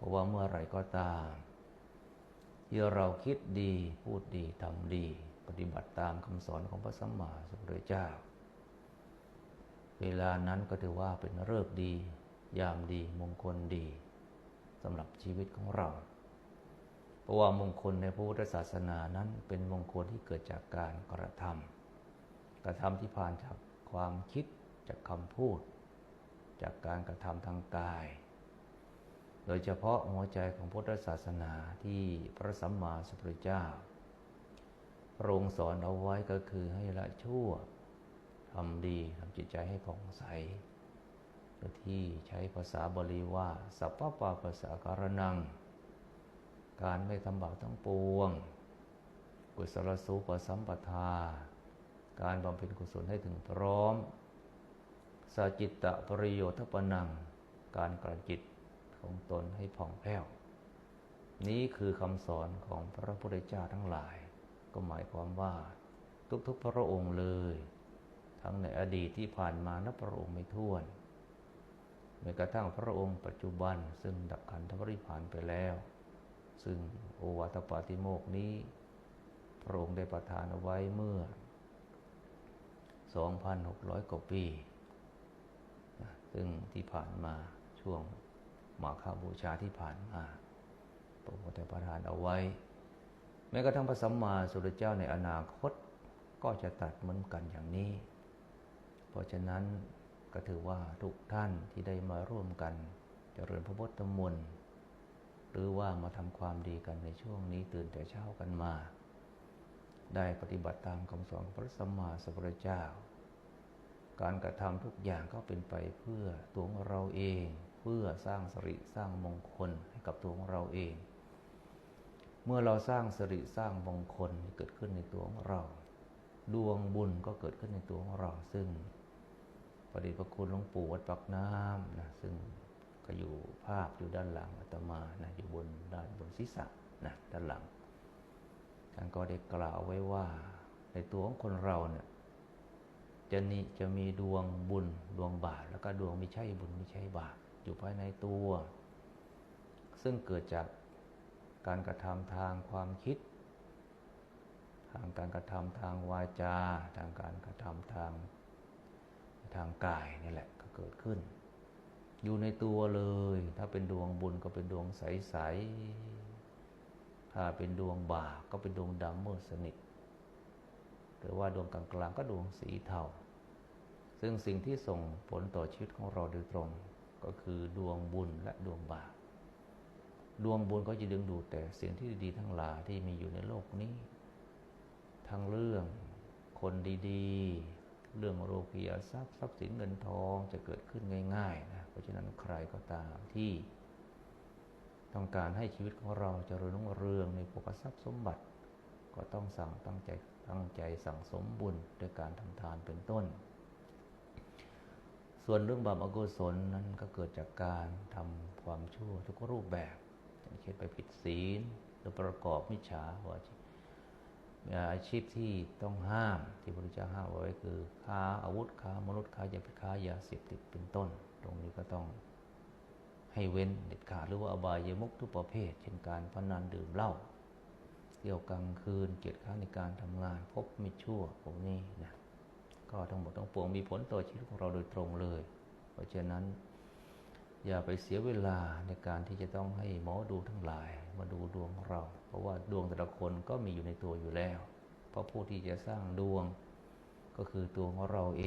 เพราะว่าเมื่อไรก็ตามที่เราคิดดีพูดดีทำดี ปฏิบัติตามคำสอนของพระสัมมาสัมพุทธเจ้า เวลานั้นก็ถือว่าเป็นฤกษ์ดี ยามดีมงคลดีสำหรับชีวิตของเรา เพราะว่ามงคลในพระพุทธศาสนานั้นเป็นมงคลที่เกิดจากการกระทำกระทำที่ผ่านจากความคิดจากคำพูด จากการกระทำทางกาย โดยเฉพาะหัวใจของพุทธศาสนาที่พระสัมมาสัมพุทธเจ้าพระองค์สอนเอาไว้ก็คือให้ละชั่วทำดีทำจิตใจให้ผ่องใสโดยที่ใช้ภาษาบาลีว่า สัพพปาภาษาการนัง การไม่ทำบาปทั้งปวง กุศลสูปสัมปทา การบำเพ็ญกุศลให้ถึงพร้อมสาจิตตะปริโยชน์ทปนัง การกระจิต ของตนให้ผ่องแผ้ว นี้คือคำสอนของพระพุทธเจ้าทั้งหลาย ก็หมายความว่า ทุกๆพระองค์เลย ทั้งในอดีตที่ผ่านมานับพระองค์ไม่ท้วนแม้กระทั่งพระองค์ปัจจุบันซึ่งดับขันธปริพานไปแล้ว ซึ่งโอวาทปาติโมกนี้ พระองค์ได้ประทานเอาไว้เมื่อ 2,600 กว่าปี ซึ่งที่ผ่านมาช่วง มาฆบูชาที่ผ่านมาพระพุทธประทานเอาไว้ แม้กระทั่งพระสัมมาสุทธเจ้าในอนาคตก็จะตัดเหมือนกันอย่างนี้ เพราะฉะนั้นก็ถือว่าทุกท่านที่ได้มาร่วมกันจเจริญพระพุทธมนต์หรือว่ามาทำความดีกันในช่วงนี้ตื่นแต่เช้ากันมา ได้ปฏิบัติตามคำสอนของพระสัมมาสัมพุทธเจ้า การกระทำทุกอย่างก็เป็นไปเพื่อตัวเราเอง เพื่อสร้างสริสร้างมงคลให้กับตัวของเราเอง เมื่อเราสร้างสริสร้างมงคลเกิดขึ้นในตัวของเรา ดวงบุญก็เกิดขึ้นในตัวของเรา ซึ่งประดิษฐ์พระคุณหลวงปู่วัดปักน้ำนะซึ่งก็อยู่ภาพอยู่ด้านหลังอาตมานะอยู่บนด้านบนศีรษะนะด้านหลังท่านก็ได้กล่าวไว้ว่าในตัวของคนเราเนี่ยจะนี่จะมีดวงบุญดวงบาปแล้วก็ดวงไม่ใช่บุญไม่ใช่บาป อยู่ภายในตัว ซึ่งเกิดจากการกระทำทางความคิด ทางการกระทำทางวาจา ทางการกระทำทางทางกายนี่แหละก็เกิดขึ้น อยู่ในตัวเลย ถ้าเป็นดวงบุญก็เป็นดวงใสๆถ้าเป็นดวงบาปก็เป็นดวงดำมืดสนิทหรือว่าดวงกลางๆก็ดวงสีเทาซึ่งสิ่งที่ส่งผลต่อชีวิตของเราโดยตรง ก็คือดวงบุญและดวงบาปดวงบุญก็จะดึงดูดแต่สิ่งที่ดีทั้งหลายที่มีอยู่ในโลกนี้ ทั้งเรื่องคนดีๆ เรื่องโลกียทรัพย์ทรัพย์สินเงินทองจะเกิดขึ้นง่ายๆนะเพราะฉะนั้นใครก็ตามที่ต้องการให้ชีวิตของเราจเจริญรุ่งเรืองในภพทรัพย์สมบัติ ก็ต้องสั่งตั้งใจตั้งใจสั่งสมบุญด้วยการทำทานเป็นต้น ส่วนเรื่องบาปอกุศลนั้นก็เกิดจากการทำความชั่วทุกรูปแบบเช่นไปผิดศีลหรือประกอบมิจฉาวาจีอาชีพที่ต้องห้ามที่พระพุทธเจ้าห้ามไว้คือค้าอาวุธค้ามนุษย์ค้ายาพิค้ายาเสพติดเป็นต้น ตรงนี้ก็ต้องให้เว้นเด็ดขาดหรือว่าอบายมุกทุกประเภท เช่นการพนันดื่มเหล้าเที่ยวกลางคืนเกียรติค้าในการทำงานพบมิชั่วพวกนี้นะ ก็ทั้งหมดทั้งปวงมีผลต่อชีวิตของเราโดยตรงเลย เพราะฉะนั้น อย่าไปเสียเวลาในการที่จะต้องให้หมอดูทั้งหลาย มาดูดวงของเรา เพราะว่าดวงแต่ละคนก็มีอยู่ในตัวอยู่แล้ว เพราะผู้ที่จะสร้างดวงก็คือตัวของเราเอง